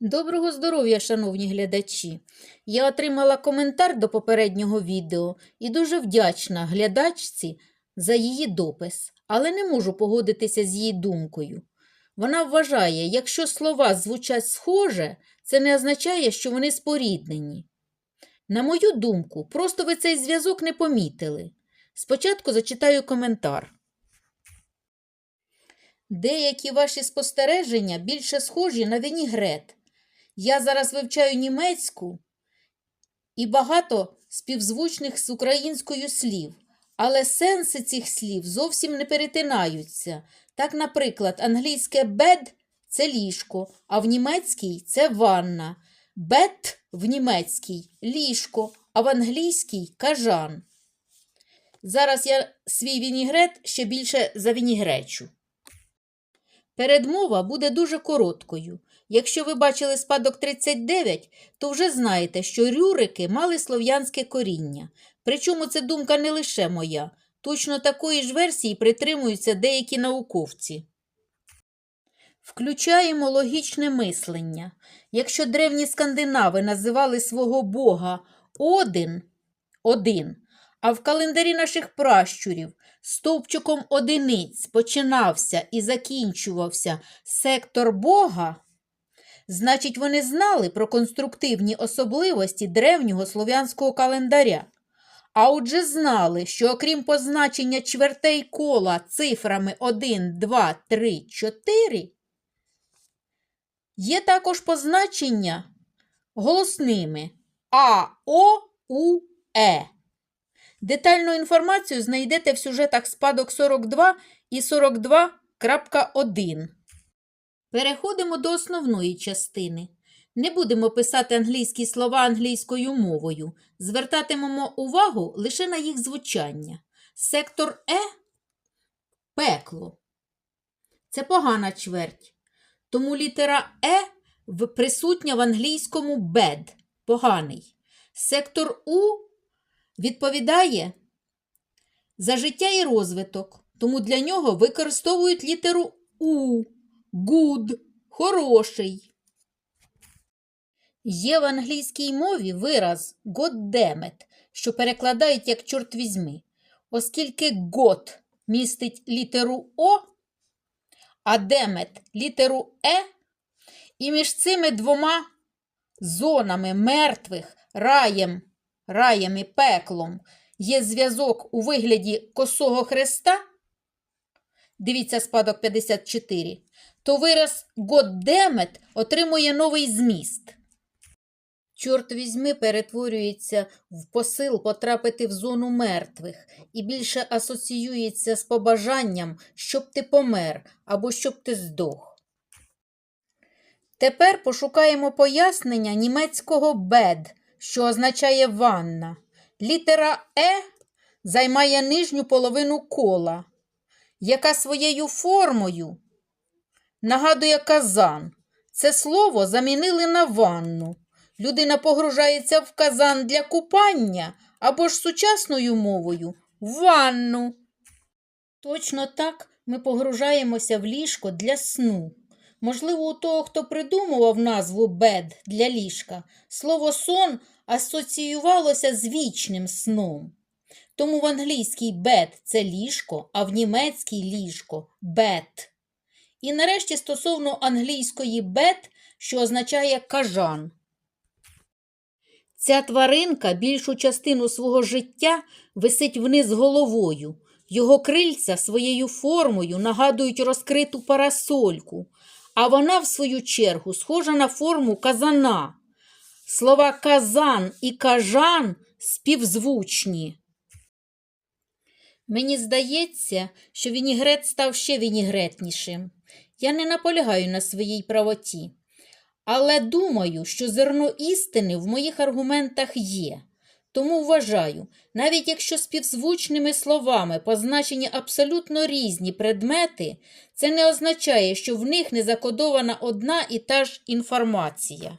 Доброго здоров'я, шановні глядачі! Я отримала коментар до попереднього відео і дуже вдячна глядачці за її допис, але не можу погодитися з її думкою. Вона вважає, якщо слова звучать схоже, це не означає, що вони споріднені. На мою думку, просто ви цей зв'язок не помітили. Спочатку зачитаю коментар. Деякі ваші спостереження більше схожі на вінігрет. Я зараз вивчаю німецьку і багато співзвучних з українською слів, але сенси цих слів зовсім не перетинаються. Так, наприклад, англійське bed – це ліжко, а в німецькій це ванна. Бет в німецькій ліжко, а в англійській кажан. Зараз я свій вінігрет ще більше завінігречу. Передмова буде дуже короткою. Якщо ви бачили спадок 39, то вже знаєте, що рюрики мали слов'янське коріння. Причому це думка не лише моя. Точно такої ж версії притримуються деякі науковці. Включаємо логічне мислення. Якщо древні скандинави називали свого бога Один, один, а в календарі наших пращурів стовпчиком одиниць починався і закінчувався сектор Бога, значить, вони знали про конструктивні особливості древнього слов'янського календаря. А отже знали, що окрім позначення чвертей кола цифрами 1, 2, 3, 4, є також позначення голосними А, О, У, Е. Детальну інформацію знайдете в сюжетах спадок 42 і 42.1. Переходимо до основної частини. Не будемо писати англійські слова англійською мовою, звертатимемо увагу лише на їх звучання. Сектор Е пекло. Це погана чверть. Тому літера Е присутня в англійському bad – поганий. Сектор У відповідає за життя і розвиток, тому для нього використовують літеру У good – хороший. Є в англійській мові вираз God damn it, що перекладають як чорт візьми, оскільки God містить літеру О, а демет літеру Е, і між цими двома зонами мертвих раєм, раєм і пеклом є зв'язок у вигляді косого хреста, дивіться спадок 54, то вираз «Goddammit» отримує новий зміст. Чорт візьми перетворюється в посил потрапити в зону мертвих і більше асоціюється з побажанням, щоб ти помер або щоб ти здох. Тепер пошукаємо пояснення німецького «бед», що означає ванна. Літера Е займає нижню половину кола, яка своєю формою нагадує казан. Це слово замінили на ванну. Людина погружається в казан для купання або ж сучасною мовою ванну. Точно так ми погружаємося в ліжко для сну. Можливо, у того, хто придумував назву бед для ліжка, слово сон асоціювалося з вічним сном. Тому в англійській бед це ліжко, а в німецькій ліжко бед. І нарешті стосовно англійської бед, що означає кажан. Ця тваринка більшу частину свого життя висить вниз головою. Його крильця своєю формою нагадують розкриту парасольку, а вона, в свою чергу, схожа на форму казана. Слова казан і кажан співзвучні. Мені здається, що вінігрет став ще вінігретнішим. Я не наполягаю на своїй правоті. Але думаю, що зерно істини в моїх аргументах є. Тому вважаю, навіть якщо співзвучними словами позначені абсолютно різні предмети, це не означає, що в них не закодована одна і та ж інформація.